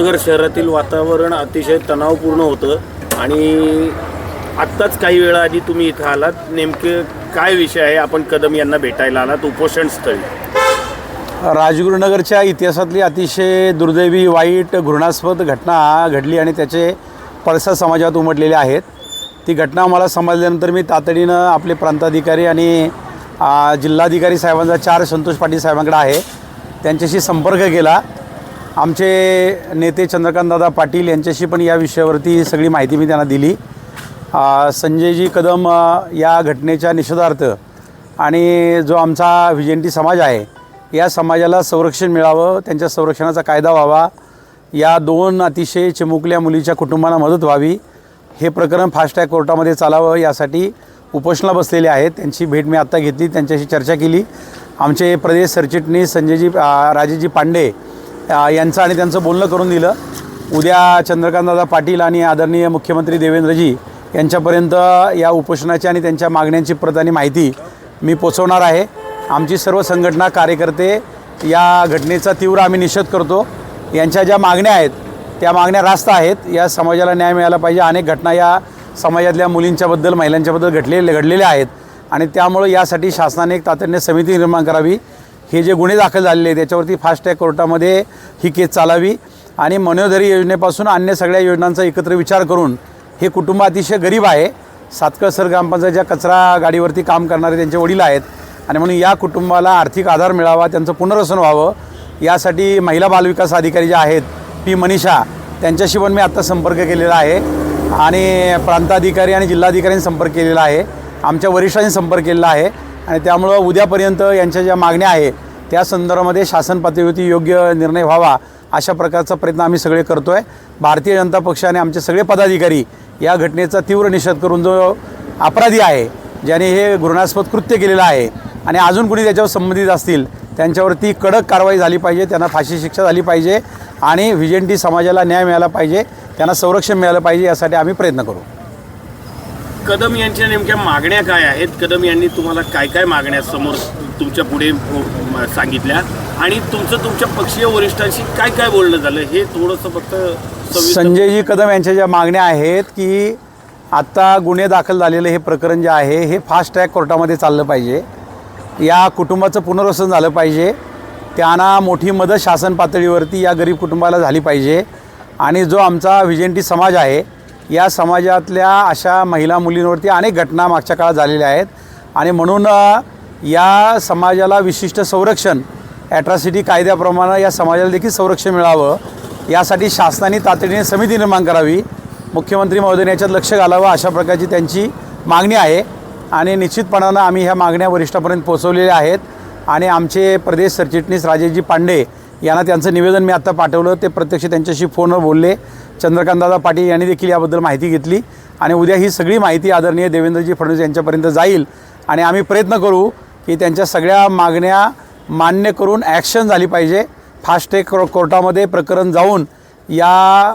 राजगुरुनगर शहरातील वातावरण अतिशय तणावपूर्ण होतं आणि आत्ताच काही वेळा आधी तुम्ही इथं आलात. नेमके काय विषय आहे? आपण कदम यांना भेटायला आलात उपोषण स्थळी राजगुरुनगरच्या इतिहासातली अतिशय दुर्दैवी वाईट घृणास्पद घटना घडली आणि त्याचे पडसाद समाजात उमटलेले आहेत. ती घटना मला समजल्यानंतर मी तातडीनं आपले प्रांताधिकारी आणि जिल्हाधिकारी साहेबांचा चार संतोष पाटील साहेबांकडे आहे. त्यांच्याशी संपर्क केला. आमचे नेते चंद्रकांतदादा पाटील यांच्याशी पण या विषयावरती सगळी माहिती मी त्यांना दिली. संजयजी कदम या घटनेच्या निषेधार्थ आणि जो आमचा विजयंती समाज आहे या समाजाला संरक्षण मिळावं त्यांच्या संरक्षणाचा कायदा व्हावा या दोन अतिशय चिमुकल्या मुलीच्या कुटुंबांना मदत व्हावी हे प्रकरण फास्टॅग कोर्टामध्ये चालावं यासाठी उपोषणाला बसलेले आहेत. त्यांची भेट मी आत्ता घेतली त्यांच्याशी चर्चा केली. आमचे प्रदेश सरचिटणीस संजयजी राजेजी पांडे यांचं आणि त्यांचं बोलणं करून दिलं. उद्या चंद्रकांतदादा पाटील आणि आदरणीय मुख्यमंत्री देवेंद्रजी यांच्यापर्यंत या उपोषणाची आणि त्यांच्या मागण्यांची प्रत आणि माहिती मी पोचवणार आहे. आमची सर्व संघटना कार्यकर्ते या घटनेचा तीव्र आम्ही निषेध करतो. यांच्या ज्या मागण्या आहेत त्या मागण्या रास्त आहेत. या समाजाला न्याय मिळाला पाहिजे. अनेक घटना या समाजातल्या मुलींच्याबद्दल महिलांच्याबद्दल घडलेल्या घडलेल्या आहेत. आणि त्यामुळं यासाठी शासनाने एक तातडीने समिती निर्माण करावी. हे जे गुन्हे दाखल झालेले आहेत त्याच्यावरती फास्टॅग कोर्टामध्ये ही केस चालावी. आणि मनोधरी योजनेपासून अन्य सगळ्या योजनांचा एकत्र विचार करून हे कुटुंब अतिशय गरीब आहे. सातकळसर ग्रामपंचायतच्या कचरा गाडीवरती काम करणारे त्यांचे वडील आहेत. आणि म्हणून या कुटुंबाला आर्थिक आधार मिळावा त्यांचं पुनर्वसन व्हावं. यासाठी महिला बालविकास अधिकारी ज्या आहेत पी मनीषा त्यांच्याशी पण मी आत्ता संपर्क केलेला आहे. आणि प्रांताधिकारी आणि जिल्हाधिकाऱ्यांनी संपर्क केलेला आहे. आमच्या वरिष्ठांनी संपर्क केलेला आहे. आणि त्यामुळं उद्यापर्यंत यांच्या ज्या मागण्या आहे त्या संदर्भामध्ये शासन पातळीवरती योग्य निर्णय व्हावा अशा प्रकारचा प्रयत्न आम्ही सगळे करतो आहे भारतीय जनता पक्षाने आमचे सगळे पदाधिकारी या घटनेचा तीव्र निषेध करून जो अपराधी आहे ज्याने हे घृणास्पद कृत्य केलेलं आहे आणि अजून कुणी त्याच्यावर संबंधित असतील त्यांच्यावरती कडक कारवाई झाली पाहिजे त्यांना फाशी शिक्षा झाली पाहिजे आणि व्हिजेंटी समाजाला न्याय मिळाला पाहिजे त्यांना संरक्षण मिळालं पाहिजे यासाठी आम्ही प्रयत्न करू. कदम यांच्या नेमक्या मागण्या काय आहेत? कदम यांनी तुम्हाला काय काय मागण्या समोर तुमच्यापुढे सांगितल्या? आणि तुमचं तुमच्या पक्षीय वरिष्ठांशी काय काय बोलणं झालं? हे थोडंसं फक्त संजयजी कदम यांच्या ज्या मागण्या आहेत की आत्ता गुन्हे दाखल झालेलं हे प्रकरण जे आहे हे फास्ट ट्रॅक कोर्टामध्ये चाललं पाहिजे. या कुटुंबाचं पुनर्वसन झालं पाहिजे. त्यांना मोठी मदत शासन पातळीवरती या गरीब कुटुंबाला झाली पाहिजे. आणि जो आमचा विजेंटी समाज आहे या समाजातल्या अशा महिला मुलींवरती अनेक घटना मागच्या काळात झालेल्या आहेत. आणि म्हणून या समाजाला विशिष्ट संरक्षण ॲट्रॉसिटी कायद्याप्रमाणे या समाजाला देखील संरक्षण मिळावं यासाठी शासनाने तातडीने समिती निर्माण करावी मुख्यमंत्री महोदयांनी याच्यात लक्ष घालावं अशा प्रकारची त्यांची मागणी आहे. आणि निश्चितपणानं आम्ही ह्या मागण्या वरिष्ठापर्यंत पोहोचवलेल्या आहेत. आणि आमचे प्रदेश सरचिटणीस राजेशजी पांडे यांना त्यांचं निवेदन मी आत्ता पाठवलं. ते प्रत्यक्ष त्यांच्याशी फोनवर बोलले. चंद्रकांतदादा पाटील यांनी देखील याबद्दल माहिती घेतली. आणि उद्या ही सगळी माहिती आदरणीय देवेंद्रजी फडणवीस यांच्यापर्यंत जाईल. आणि आम्ही प्रयत्न करू की त्यांच्या सगळ्या मागण्या मान्य करून ॲक्शन झाली पाहिजे. फास्ट ट्रॅक कोर्टामध्ये प्रकरण जाऊन या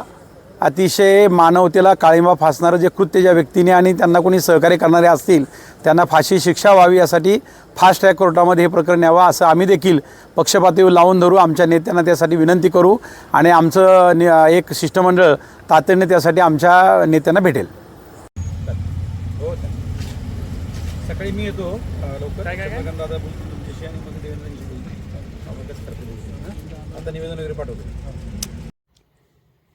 अतिशय मानवतेला काळिंबा फासणारं जे कृत्य ज्या व्यक्तीने आणि त्यांना कोणी सहकार्य करणारे असतील त्यांना फाशी शिक्षा व्हावी यासाठी फास्ट ट्रॅक कोर्टामध्ये हे प्रकरण यावं असं आम्ही देखील पक्षपातीवर लावून धरू. आमच्या नेत्यांना त्यासाठी विनंती करू आणि आमचं नि एक शिष्टमंडळ तातडीने त्यासाठी आमच्या नेत्यांना भेटेल. सकाळी मी येतो. लवकर? आता निवेदन वगैरे पाठवतो.